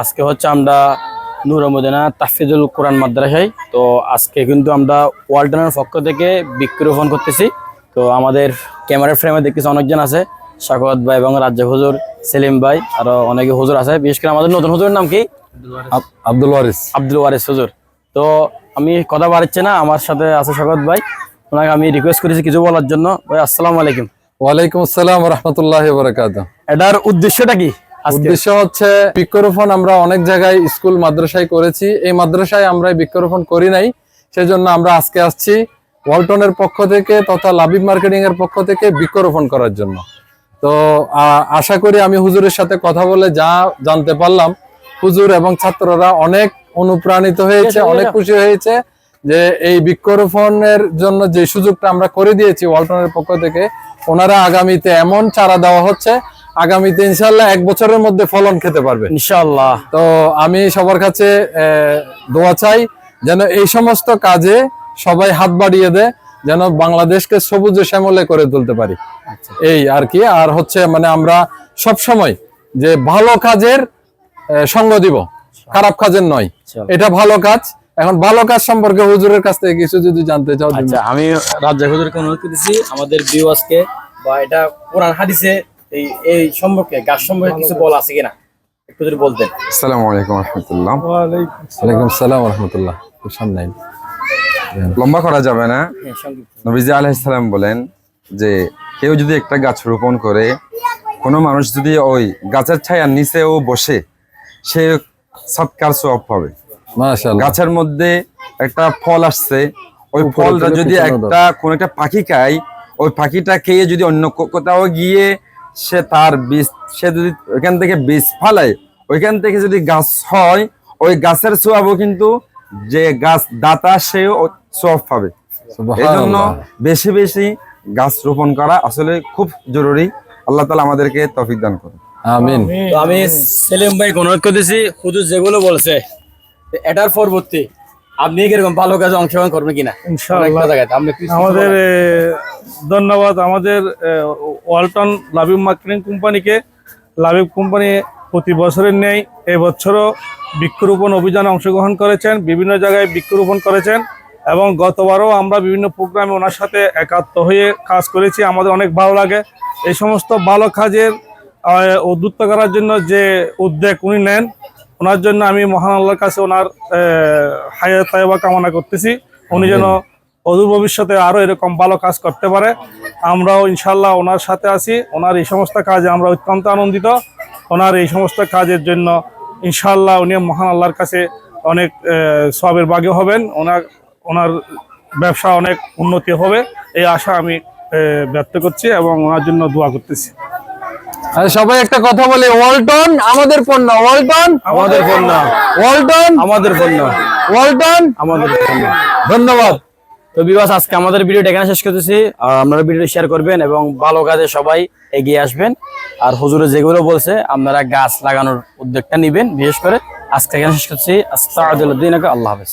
আজকে হচ্ছে আমরা নুরমদিনা তাফিজুল কোরআন মাদ্রাসায় তো আজকে কিন্তু আমরা ওয়ালটনের পক্ষ থেকে বৃক্ষরোপণ করতেছি। তো আমাদের ক্যামেরার ফ্রেমে দেখতেছি অনেকজন আছে শাকত ভাই এবং রাজ্য হুজুর সেলিম ভাই আরও অনেকে হুজুর আছে। বিশেষ করে আমাদের নতুন হুজুরের নাম কি? আব্দুল ওয়ারিস। আব্দুল ওয়ারিস হুজুর। তো আমি কথা বাড়াচ্ছি না আমার সাথে আছে শাকত ভাই। ওনাকে আমি রিকোয়েস্ট করেছি কিছু বলার জন্য। ভাই আসসালামু আলাইকুম। ওয়ালাইকুম আসসালাম রহমতুল্লাহ বরাকাত এটার উদ্দেশ্যটা কি? উদ্দেশ্য হচ্ছে বৃক্ষরোপণ আমরা অনেক জায়গায় স্কুল মাদ্রাসায় করেছি। এই মাদ্রাসায় আমরা বৃক্ষরোপণ করি নাই। সেজন্য আমরা আজকে আসছি ওয়ালটনের পক্ষ থেকে তথা লাবিব মার্কেটিং এর পক্ষ থেকে বৃক্ষরোপণ করার জন্য। তো আশা করি আমি হুজুরের সাথে কথা বলে যা জানতে পারলাম হুজুর এবং ছাত্ররা অনেক অনুপ্রাণিত হয়েছে অনেক খুশি হয়েছে যে এই বৃক্ষরোপণের জন্য যে সুযোগটা আমরা করে দিয়েছি ওয়ালটনের পক্ষ থেকে ওনারা আগামীতে এমন চারা দেওয়া হচ্ছে আগামীতে ইনশাল্লাহ এক বছরের মধ্যে ফলন খেতে পারবে। ইনশাআল্লাহ। তো আমি সবার কাছে দোয়া চাই যেন এই সমস্ত কাজে সবাই হাত বাড়িয়ে দেয় যেন বাংলাদেশকে সবুজ শ্যামলে করে তুলতে পারি। এই আর কি আর হচ্ছে মানে আমরা সব সময় যে ভালো কাজের সঙ্গ দিব খারাপ কাজের নয়। এটা ভালো কাজ। এখন ভালো কাজ সম্পর্কে হুজুরের কাছ থেকে কিছু যদি জানতে চাও আচ্ছা আমি রাজ্জাক হুজুরকে অনুরোধ করতেছি আমাদের ভিউয়ার্সকে বা এটা কোরআন হাদিসে এই এই সম্পর্কে গাছ সম্পর্কে কিছু বলা আছে। কিনা? একটু যদি বলতেন। আসসালামু আলাইকুম রহমতুল্লাহ। ওয়ালাইকুম সালাম। রহমতুল্লাহ। সামনে আইন। লম্বা করা যাবে না। হ্যাঁ, সংক্ষিপ্ত। নবীজি আলাইসালাম বলেন যে কেউ যদি একটা গাছ রোপণ করে কোনো মানুষ যদি ওই গাছের ছায়ার নিচেও বসে সে সৎকার সব পাবে। মাশাআল্লাহ। গাছের মধ্যে একটা ফল আসছে ওই ফলটা যদি একটা কোন একটা পাখি খায় ওই পাখিটা খেয়ে যদি অন্য কো- কোথাও গিয়ে সে তার বীজ সে যদি ওইখান থেকে বীজ ফালায় ওইখান থেকে যদি গাছ হয় ওই গাছের সোয়াবও কিন্তু যে গাছ দাতা সেও সোয়াব পাবে। এই জন্য বেশি বেশি গাছ রোপণ করা আসলে খুব জরুরি। আল্লাহ তালা আমাদেরকে তফিক দান করুন। আমিন। তো আমি সেলিম ভাই অনুরোধ করতেছি হুজুর যেগুলো বলছে এটার পরবর্তী আপনি কীরকম ভালো কাজে অংশগ্রহণ করবেন কিনা? আমাদের ধন্যবাদ। আমাদের ওয়ালটন লাভিব মার্কেটিং কোম্পানিকে, লাভিব কোম্পানি প্রতি বছরের নেই এবছরও বৃক্ষরোপণ অভিযানে অংশগ্রহণ করেছেন, বিভিন্ন জায়গায় বৃক্ষরোপণ করেছেন এবং গতবারও আমরা বিভিন্ন প্রোগ্রামে ওনার সাথে একাত্ম হয়ে কাজ করেছি। আমাদের অনেক ভালো লাগে। এই সমস্ত ভালো কাজের উদ্বুদ্ধ করার জন্য যে উদ্যোগ উনি নেন, ওনার জন্য আমি মহান আল্লাহর কাছে ওনার হায়াত কামনা করতেছি। উনি যেন অদূর ভবিষ্যতে আরও এরকম ভালো কাজ করতে পারে। আমরাও ইনশাল্লাহ ওনার সাথে আছি। ওনার এই সমস্ত কাজে আমরা অত্যন্ত আনন্দিত। ওনার এই সমস্ত কাজের জন্য ইনশাল্লাহ উনি মহান আল্লাহর কাছে অনেক সবের বাগে হবেন। ওনার ওনার ব্যবসা অনেক উন্নতি হবে। এই আশা আমি ব্যক্ত করছি এবং ওনার জন্য দোয়া করতেছি। আর সবাই একটা কথা বলে। ওয়ালটন আমাদের পণ্য ওয়ালটন? আমাদের পণ্য ওয়ালটন? আমাদের পণ্য ওয়ালটন? আমাদের পণ্য ধন্যবাদ। তো বিবাস আজকে আমাদের ভিডিওটা এখানে শেষ করতেছি। আর আপনারা ভিডিওটা শেয়ার করবেন এবং ভালো কাজে সবাই এগিয়ে আসবেন। আর হুজুরে যেগুলো বলছে, আপনারা গাছ লাগানোর উদ্যোগটা নেবেন। বিশেষ করে আজকে এখানে শেষ করছি আস্তাউদ্দিন আল্লাহ হাফেজ।